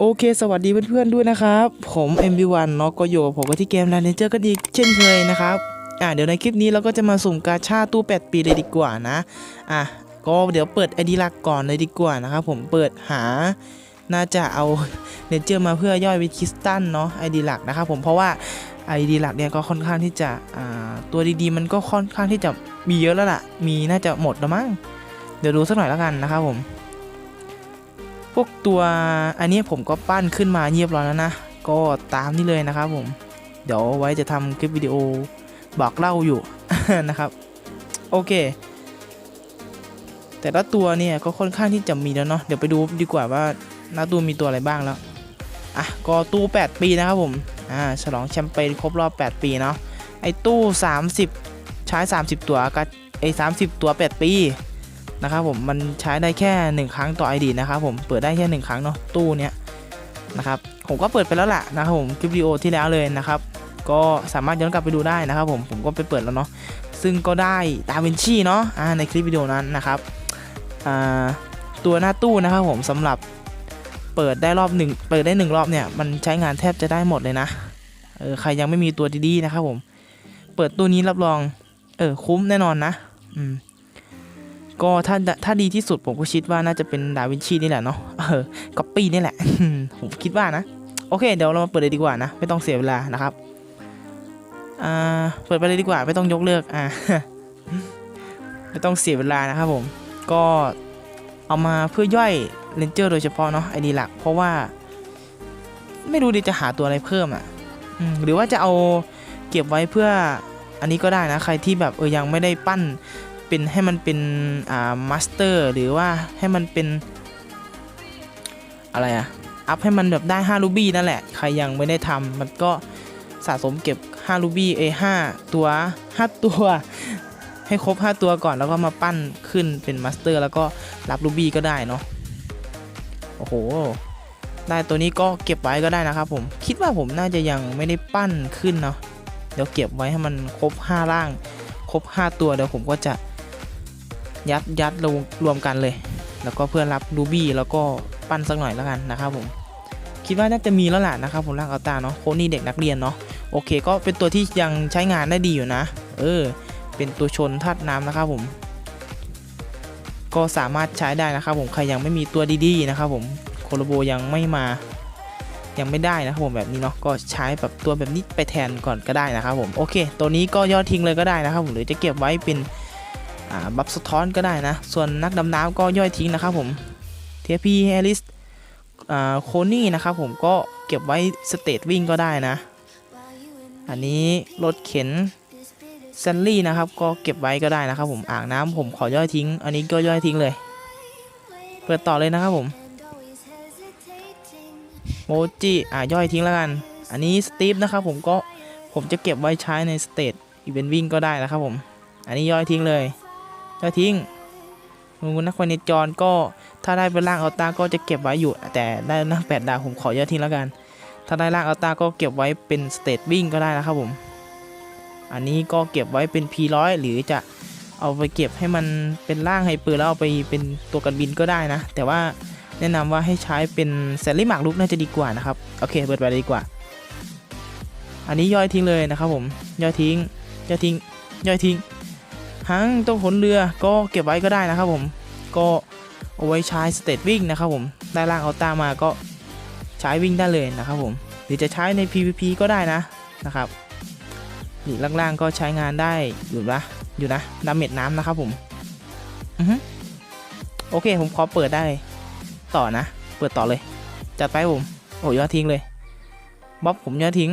โอเค สวัสดีเพื่อนๆด้วยนะครับ ผม MB1 เนาะก็อยู่กับผมกับที่เกม r a n g e r กันอีกเช่นเคยนะครับอะเดี๋ยวในคลิปนี้เราก็จะมาสุ่มกาชาตู้ 8 ปีเลยดีกว่านะอะก็เดี๋ยวเปิดไอดีหลักก่อนเลยดีกว่านะครับผมเปิดหาน่าจะเอาเนเจอร์มาเพื่อย่อยวิคิสตันเนาะไอดีหลักนะครับผมเพราะว่าไอดีหลักเนี่ยก็ค่อนข้างที่จะอ่าตัวดีๆ มันก็ค่อนข้างที่จะมีเยอะแล้วล่ะ มีน่าจะหมดแล้วมั้งเดี๋ยวดูสักหน่อยแล้วกันนะครับผม พวกตัวอันนี้ผมก็ปั้นขึ้นมาเรียบร้อยแล้วนะ ก็ตามนี่เลยนะครับผม เดี๋ยวไว้จะทำคลิปวิดีโอบอกเล่าอยู่นะครับ โอเค แต่ละตัวเนี่ยก็ค่อนข้างที่จะมีแล้วเนาะเดี๋ยวไปดูดีกว่าว่าหน้าตู้มีตัวอะไรบ้างแล้วอะก็ตู้ 8 ปีนะครับผมอ่าฉลองแชมเปญครบรอบ 8 ปีเนาะไอ้ตู้ 30 ใช้ 30 ตัวกับไอ้30 ตัว 8 ปี นะครับผมมันใช้ได้แค่ 1 ครั้งต่อ ID นะครับผมเปิดได้แค่ 1 ครั้งเนาะตู้เนี้ยนะครับผมก็เปิดไปแล้วล่ะนะครับผมคลิปวิดีโอที่แล้วเลยนะครับก็สามารถย้อนกลับไปดูได้นะครับผมผมก็ไปเปิดแล้วเนาะซึ่งก็ได้ดาวินชีเนาะในคลิปวิดีโอนั้นนะครับตัวหน้าตู้นะครับผมสำหรับเปิดได้รอบหนึ่งเปิดได้หนึ่งรอบเนี่ยมันใช้งานแทบจะได้หมดเลยนะเออใครยังไม่มีตัวดีๆนะครับผมเปิดตัวนี้รับรองเออคุ้มแน่นอนนะอืม ก็ถ้าถ้าดีที่สุดผมก็คิดว่าน่าจะเป็นดาวินชีนี่แหละเนาะเออก๊อปปี้นี่แหละ ผมคิดว่านะ โอเค เดี๋ยวเรามาเปิดเลยดีกว่านะ ไม่ต้องเสียเวลานะครับ อ่า เปิดไปเลยดีกว่า ไม่ต้องยกเลิก อ่า ไม่ต้องเสียเวลานะครับผม ก็เอามาเพื่อย่อยเลนเจอร์โดยเฉพาะเนาะไอดีหลัก เพราะว่า ไม่รู้ดีจะหาตัวอะไรเพิ่มอะหรือว่าจะเอาเก็บไว้เพื่ออันนี้ก็ได้นะ ใครที่แบบเออยังไม่ได้ปั้น เป็นให้มันเป็นอ่ามาสเตอร์หรือว่าให้มันเป็น อะไรอะอัพให้มันแบบได้5รูบี้นั่นแหละ ใครยังไม่ได้ทำมันก็สะสมเก็บ5รูบี้เอ5ตัว 5 ตัว ให้ครบ 5 ตัวก่อนแล้วก็มาปั้นขึ้นเป็นมาสเตอร์แล้วก็รับรูบี้ก็ได้เนาะโอ้โห ได้ตัวนี้ก็เก็บไว้ก็ได้นะครับผม คิดว่าผมน่าจะยังไม่ได้ปั้นขึ้นเนาะ เดี๋ยวเก็บไว้ให้มันครบ 5 ร่าง ครบ 5 ตัวเดี๋ยวผมก็จะ ยัดยัดรวมรวมกันเลย แล้วก็เพื่อรับรูบี้แล้วก็ปั้นสักหน่อยแล้วกันนะครับผมคิดว่าน่าจะมีแล้วล่ะนะครับผมร่างอัลตาเนาะโคนี่เด็กนักเรียนเนาะโอเค ก็เป็นตัวที่ยังใช้งานได้ดีอยู่นะ เออ เป็นตัวชนธาตุน้ำนะครับผม ก็สามารถใช้ได้นะครับผมใครยังไม่มีตัวดีๆนะครับผมโคโลโบยังไม่มายังไม่ได้นะครับผมแบบนี้เนาะก็ใช้แบบตัวแบบนี้ไปแทนก่อนก็ได้นะครับผมโอเค ตัวนี้ก็ยอดทิ้งเลยก็ได้นะครับผมหรือจะเก็บไว้เป็น บัฟสะท้อนก็ได้นะ ส่วนนักดำน้ำก็ย่อยทิ้งนะครับผมเทพีแฮริสโคนี่นะครับผมก็เก็บไว้สเตทวิ่งก็ได้นะ อันนี้รถเข็นแซนลี่นะครับก็เก็บไว้ก็ได้นะครับผมอ่างน้ำผมขอย่อยทิ้ง อันนี้ก็ย่อยทิ้งเลย เปิดต่อเลยนะครับผมโมจิอ่าย่อยทิ้งแล้วกัน อันนี้สตีฟนะครับผมก็ผมจะเก็บไว้ใช้ในสเตทอีเวนต์วิ่งก็ได้นะครับผม อันนี้ย่อยทิ้งเลย ย่อยทิ้งมูนักวันนจรก็ถ้าได้เป็นร่างอัลตาก็จะเก็บไว้อยู่ แต่ได้ร่างแปดดาวผมขอย่อยทิ้งแล้วกัน ถ้าได้ร่างอัลตาก็เก็บไว้เป็นสเตทวิ่งก็ได้นะครับผม อันนี้ก็เก็บไว้เป็น P100 หรือจะเอาไปเก็บให้มันเป็นร่างไฮเปอร์แล้วเอาไปเป็นตัวกันบินก็ได้นะ แต่ว่าแนะนำว่าให้ใช้เป็นแซลลี่หมากลุกน่าจะดีกว่านะครับ โอเค เปิดไปเลยดีกว่า อันนี้ย่อยทิ้งเลยนะครับผม ย่อยทิ้ง ย่อยทิ้ง ย่อยทิ้ง หังตรงขนเรือก็เก็บไว้ก็ได้นะครับผมก็เอาไว้ใช้สเตตวิ่งนะครับผมได้ร่างเอาตามาก็ใช้วิ่งได้เลยนะครับผมหรือจะใช้ใน PVP ก็ได้นะนะครับหรือล่างๆก็ใช้งานได้อยู่นะอยู่นะดาเมจน้ำนะครับผมอือฮึโอเคผมขอเปิดได้ต่อนะ เปิดต่อเลย จัดไปผมโอ้ยอดทิ้งเลยบ๊อบผมยอดทิ้ง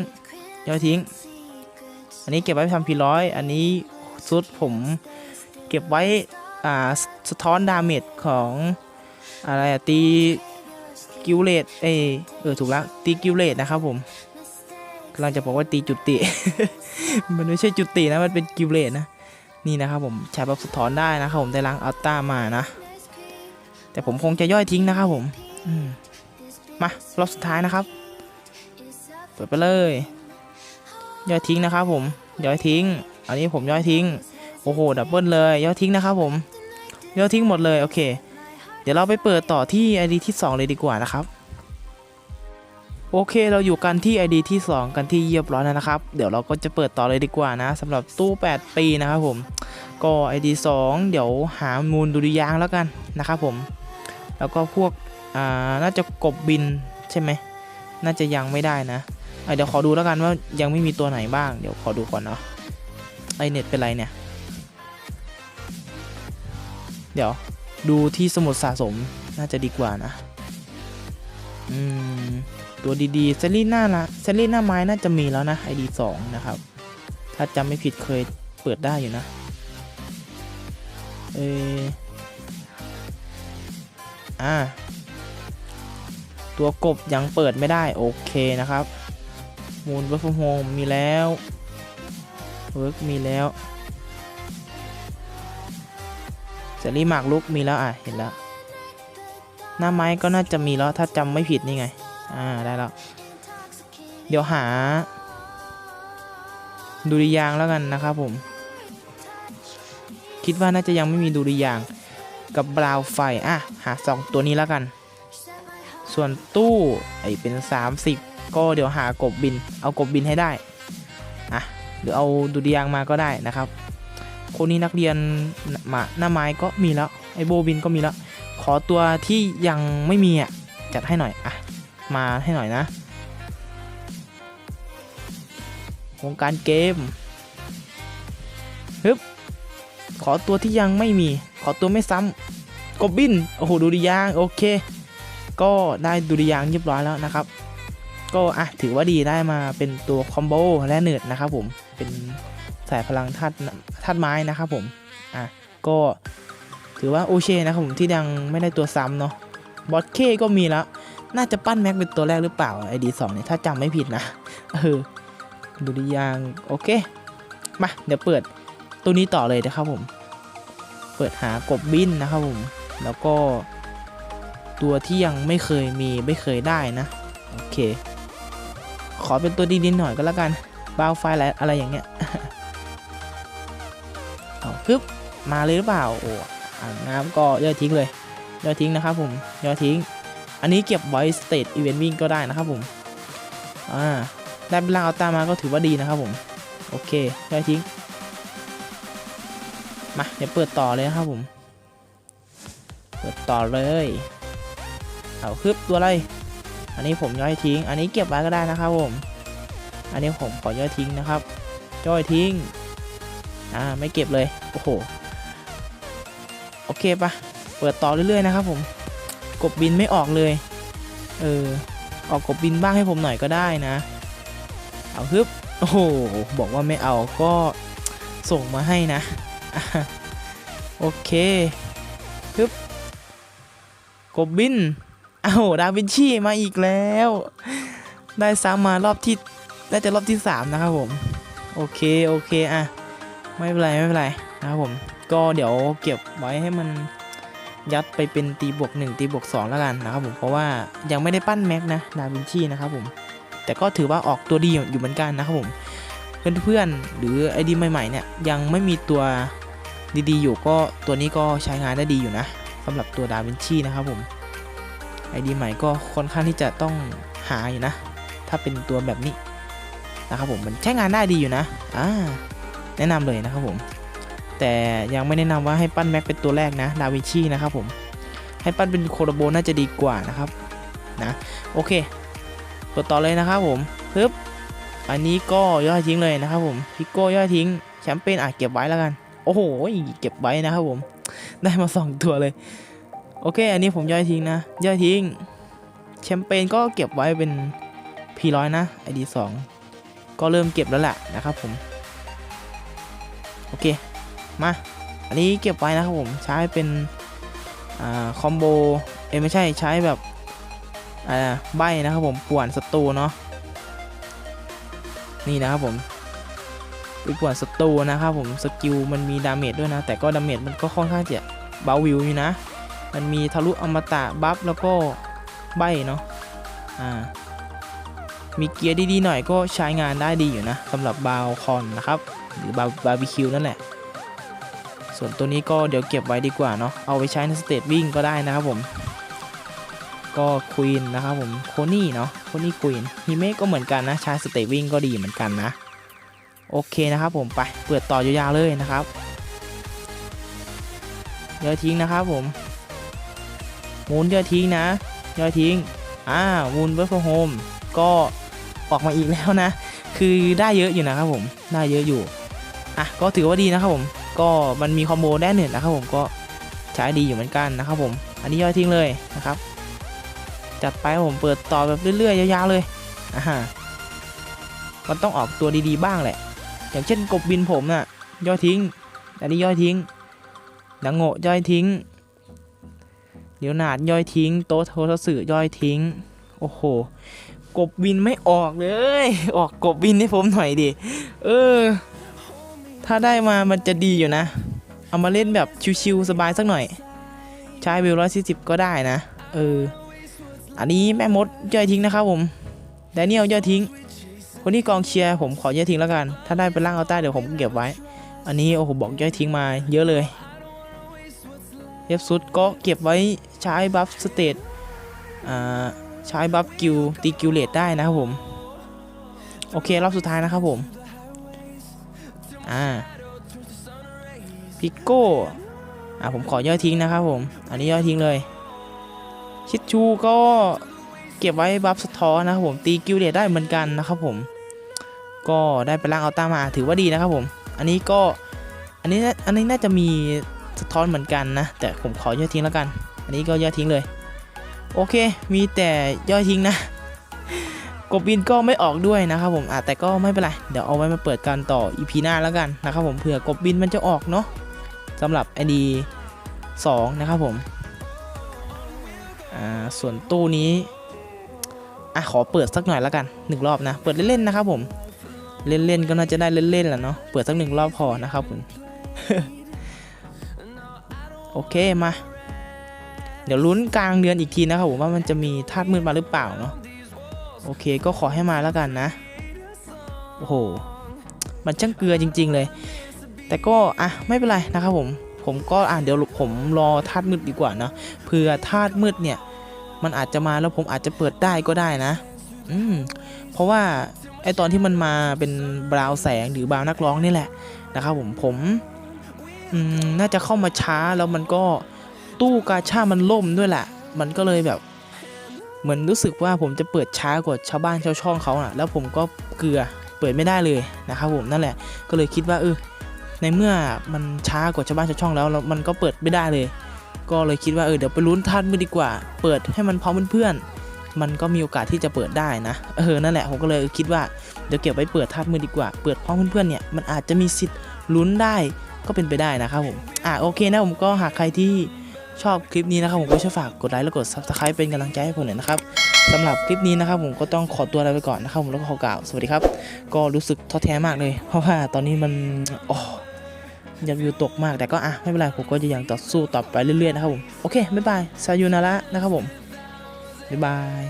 ยอดทิ้ง อันนี้เก็บไว้ทำพีร้อยอันนี้ ซุดผมเก็บไว้อ่าสสะท้อนดาเมจของอะไรตีกิวเลตเอยเออถูกแล้วตีกิวเลตนะครับผมกำลังจะบอกว่าตีจุดติ มันไม่ใช่จุดตินะ มันเป็นกิวเลตนะ นี่นะครับผมใช้แบบสะท้อนได้นะครับผมได้ล้างอัลต้ามานะ แต่ผมคงจะย่อยทิ้งนะครับผมอืมมารอบสุดท้ายนะครับ เปิดไปเลย ย่อยทิ้งนะครับผม ย่อยทิ้ง อันนี้ผมย่อยทิ้ง โอ้โห ดับเบิลเลย ย่อยทิ้งนะครับผม ย่อยทิ้งหมดเลย โอเค เดี๋ยวเราไปเปิดต่อที่ ID ที่ 2 เลยดีกว่านะครับ โอเค เราอยู่กันที่ ID ที่ 2 กันที่เรียบร้อยแล้วนะครับ เดี๋ยวเราก็จะเปิดต่อเลยดีกว่านะสำหรับตู้ 8 ปีนะครับผม ก็ ID 2 เดี๋ยวหามูลดุริยางแล้วกันนะครับผม แล้วก็พวก อ่า น่าจะกบบินใช่ไหม น่าจะยังไม่ได้นะเดี๋ยวขอดูแล้วกันว่ายังไม่มีตัวไหนบ้าง เดี๋ยวขอดูก่อนเนาะ เน็ตเป็นไรเนี่ย เดี๋ยวดูที่สมุดสะสมน่าจะดีกว่านะ อืม ตัวดีๆเซรีหน่าละเซรีหน่าไม้น่าจะมีแล้วนะ ID 2นะครับ ถ้าจำไม่ผิดเคยเปิดได้อยู่นะ เอออ่า ตัวกบยังเปิดไม่ได้ โอเคนะครับ มูลเวิร์ฟอร์มโฮมมีแล้ว เวิร์กมีแล้วเซรีหมากลุกมีแล้วอะเห็นแล้ว หน้าไม้ก็น่าจะมีแล้วถ้าจำไม่ผิดนี่ไง อ่าได้แล้ว เดี๋ยวหาดุริยางแล้วกันนะครับผม คิดว่าน่าจะยังไม่มีดุริยางกับบราวไฟ อะ หาสองตัวนี้แล้วกัน ส่วนตู้ไอเป็น 30 ก็เดี๋ยวหากบบิน เอากบบินให้ได้ หรือเอาดุริยางมาก็ได้นะครับ คนนี้นักเรียนมาหน้าไม้ก็มีแล้วไอโบบินก็มีแล้ว ขอตัวที่ยังไม่มีอะจัดให้หน่อยอะมาให้หน่อยนะวงการเกมฮึบขอตัวที่ยังไม่มี ขอตัวไม่ซ้ำกบบินโอ้โหดุริยางโอเค ก็ได้ดุริยางเรียบร้อยแล้วนะครับ ก็อะถือว่าดีได้มาเป็นตัวคอมโบและเนิร์ดนะครับผมเป็นสายพลังธาตุธาตุไม้นะครับผมอะก็ถือว่าโอเคนะครับผมที่ยังไม่ได้ตัวซ้ำเนาะบอสเคก็มีแล้ว น่าจะปั้นแม็กเป็นตัวแรกหรือเปล่าไอดีสองเนี่ยถ้าจำไม่ผิดนะเออดุริยางโอเคมาเดี๋ยวเปิดตัวนี้ต่อเลยนะครับผม เปิดหากบบินนะครับผม แล้วก็ตัวที่ยังไม่เคยมีไม่เคยได้นะ โอเค ขอเป็นตัวดีๆหน่อยก็แล้วกันบาวไฟอะไรอะไรอย่างเงี้ยเอาปึ๊บมาเลยหรือเปล่าโอ้อ่างน้ำก็ย่อยทิ้งเลยย่อยทิ้งนะครับผมย่อยทิ้ง อันนี้เก็บไว้สเต e อีเวนต์วิ่งก็ได้นะครับผมอ่าได้เป็นล่างเอาตามาก็ถือว่าดีนะครับผมโอเคย่อยทิ้งมาเดี๋ยวเปิดต่อเลยนะครับผม เปิดต่อเลย เอาคืบตัวอะไร อันนี้ผมย่อยทิ้ง อันนี้เก็บไว้ก็ได้นะครับผม อันนี้ผมขอย่อยทิ้งนะครับ ย่อยทิ้ง อ่า ไม่เก็บเลย โอ้โห โอเคปะเปิดต่อเรื่อยๆนะครับผม กบบินไม่ออกเลย เออ ออกกบบินบ้างให้ผมหน่อยก็ได้นะ เอาฮึบ โอ้โห บอกว่าไม่เอาก็ส่งมาให้นะ โอเคฮึบ กบบิน อ้าวดาวินชีมาอีกแล้ว ได้ซ้ำมารอบที่น่าจะรอบที่ 3 นะครับผม โอเค โอเคอะไม่เป็นไร ไม่เป็นไรนะครับผม ก็เดี๋ยวเก็บไว้ให้มันยัดไปเป็นตีบวก1ตีบวก2แล้วกันนะครับผม เพราะว่ายังไม่ได้ปั้นแม็กนะดาวินชีนะครับผม แต่ก็ถือว่าออกตัวดีอยู่เหมือนกันนะครับผมเพื่อนๆ หรือไอดีใหม่ๆเนี่ยยังไม่มีตัวดีๆ อยู่ก็ตัวนี้ก็ใช้งานได้ดีอยู่นะสำหรับตัวดาวินชีนะครับผม ไอดีใหม่ก็ค่อนข้างที่จะต้องหาอยู่นะ ถ้าเป็นตัวแบบนี้นะครับผมมันใช้งานได้ดีอยู่นะอ่าแนะนำเลยนะครับผม แต่ยังไม่แนะนำว่าให้ปั้นแม็กเป็นตัวแรกนะดาวินชีนะครับผม ให้ปั้นเป็นโคโรโบน่าจะดีกว่านะครับนะโอเคกดต่อเลยนะครับผมปึ๊บอันนี้ก็ย่อยทิ้งเลยนะครับผมพิโก้ย่อยทิ้งแชมเปญอะเก็บไว้แล้วกัน โอ้โหเก็บไว้นะครับผม ได้มาสองตัวเลย โอเค อันนี้ผมย่อยทิ้งนะ ย่อยทิ้ง แชมเปญก็เก็บไว้เป็น P100 นะ ID 2ก็เริ่มเก็บแล้วแหละนะครับผม โอเค มา อันนี้เก็บไว้นะครับผม ใช้เป็นอ่าคอมโบ เอ้ไม่ใช่ใช้แบบอ่าใบนะครับผมป่วนศัตรูเนาะ นี่นะครับผมไปป่วนศัตรูนะครับผม สกิลมันมีดาเมจด้วยนะ แต่ก็ดาเมจมันก็ค่อนข้างจะเบาวิวอยู่นะ มันมีทะลุอมตะบัฟแล้วก็ใบเนาะอ่ามีเกียร์ดีๆหน่อยก็ใช้งานได้ดีอยู่นะสำหรับบาวคอนนะครับ หรือบาบาร์บีคิวนั่นแหละ ส่วนตัวนี้ก็เดี๋ยวเก็บไว้ดีกว่าเนาะเอาไปใช้ในสเตจวิ่งก็ได้นะครับผม ก็ควีนนะครับผมโคนี่เนาะโคนี่ควีนฮิเมะก็เหมือนกันนะใชาสเตวิ่งก็ดีเหมือนกันนะ โอเคนะครับผมไปเปิดต่อยาวๆเลยนะครับย่อยวทิ้งนะครับผม มูนย่อยทิ้งนะย่อยทิ้งอ่ามูนเวิร์ฟโฮมก็ออกมาอีกแล้วนะ คือได้เยอะอยู่นะครับผมได้เยอะอยู่อะก็ถือว่าดีนะครับผมก็มันมีคอมโบแน่หนึ่งนะครับผมก็ใช้ดีอยู่เหมือนกันนะครับผม อันนี้ย่อยทิ้งเลยนะครับ จัดไปผมเปิดต่อแบบเรื่อยๆยาวๆเลยอ่าฮะมันต้องออกตัวดีๆบ้างแหละ อย่างเช่นกบบินผมน่ะย่อยทิ้ง อันนี้ย่อยทิ้งนังโงะย่อยทิ้ง เดี๋ยวหนาดย่อยทิ้ง โต๊ะโทรสื่อย่อยทิ้ง โอ้โห กบบินไม่ออกเลย ออกกบบินให้ผมหน่อยดิ เออ ถ้าได้มามันจะดีอยู่นะ เอามาเล่นแบบชิวๆสบายสักหน่อย ใช้เวลร้อยสี่สิบก็ได้นะ เออ อันนี้แม่มดย่อยทิ้งนะครับผมแดเนียลย่อยทิ้ง คนที่กองเชียร์ผมขอย่อยทิ้งแล้วกัน ถ้าได้เป็นร่างเอาใต้เดี๋ยวผมเก็บไว้ อันนี้โอ้โหบอกย่อยทิ้งมา เยอะเลยเอฟซุดก็เก็บไว้ ใช้บัฟสเตตใช้บัฟกิลตีกิลเลตได้นะครับผม โอเค รอบสุดท้ายนะครับผม อ่าพิกโก้อ่าผมขอย่อทิ้งนะครับผม อันนี้ย่อทิ้งเลย ชิดชูก็เก็บไว้บัฟสะท้อนนะครับผม ตีกิลเลตได้เหมือนกันนะครับผม ก็ได้ไปล่างเอาต้ามาถือว่าดีนะครับผม อันนี้ก็อันนี้อันนี้น่าจะมีสะท้อนเหมือนกันนะ แต่ผมขอย่อทิ้งแล้วกัน นี้ก็ย่อยทิ้งเลย โอเค มีแต่ย่อยทิ้งนะ กบบินก็ไม่ออกด้วยนะครับผมอะแต่ก็ไม่เป็นไร เดี๋ยวเอาไว้มาเปิดกันต่อ EP หน้าแล้วกันนะครับผมเผื่อกบบินมันจะออกเนาะสำหรับ ID 2 นะครับผมอ่าส่วนตู้นี้อะขอเปิดสักหน่อยแล้วกันหนึ่งรอบนะ เปิดเล่นๆนะครับผม เล่นๆก็น่าจะได้เล่นๆแหละเนาะ เปิดสักหนึ่งรอบพอนะครับผม โอเคมา เดี๋ยวลุ้นกลางเดือนอีกทีนะครับผมว่ามันจะมีธาตุมืดมาหรือเปล่าเนาะโอเคก็ขอให้มาแล้วกันนะโอ้โหมันช่างเกลือจริง ๆ เลย แต่ก็อะไม่เป็นไรนะครับผมผมก็อะเดี๋ยวผมรอธาตุมืดดีกว่านะเผื่อธาตุมืดเนี่ย มันอาจจะมาแล้วผมอาจจะเปิดได้ก็ได้นะ อืมเพราะว่าไอตอนที่มันมาเป็นบราวแสงหรือบราวน์นักร้องนี่แหละนะครับผมผมอืมน่าจะเข้ามาช้าแล้วมันก็ ตู้กาชามันล่มด้วยแหละ มันก็เลยแบบ เหมือนรู้สึกว่าผมจะเปิดช้ากว่าชาวบ้านชาวช่องเขาอะ แล้วผมก็เกลือเปิดไม่ได้เลยนะครับผมนั่นแหละ ก็เลยคิดว่าเออในเมื่อมันช้ากว่าชาวบ้านชาวช่องแล้วมันก็เปิดไม่ได้เลย ก็เลยคิดว่าเออเดี๋ยวไปลุ้นทันมือดีกว่า เปิดให้มันพร้อมเพื่อนมันก็มีโอกาสที่จะเปิดได้นะเออนั่นแหละผมก็เลยคิดว่าเดี๋ยวเก็บไว้เปิดทัดมือดีกว่า เปิดพร้อมเพื่อนๆเนี่ยมันอาจจะมีสิทธิ์ลุ้นได้ก็เป็นไปได้นะครับผมอะโอเคนะผมก็หากใครที่ ชอบคลิปนี้นะครับผมก็ช่วยฝากกดไลค์และกด subscribe เป็นกำลังใจให้ผมหน่อยนะครับสำหรับคลิปนี้นะครับผมก็ต้องขอตัวลาไปก่อนนะครับผมแล้วก็ขอกล่าวสวัสดีครับ ก็รู้สึกท้อแท้มากเลย เพราะว่าตอนนี้มันอ๋อยอดวิวตกมากแต่ก็อะไม่เป็นไรผมก็จะยังต่อสู้ต่อไปเรื่อยๆนะครับผมโอเคบ๊ายบายซายูนาระนะครับผมบ๊ายบาย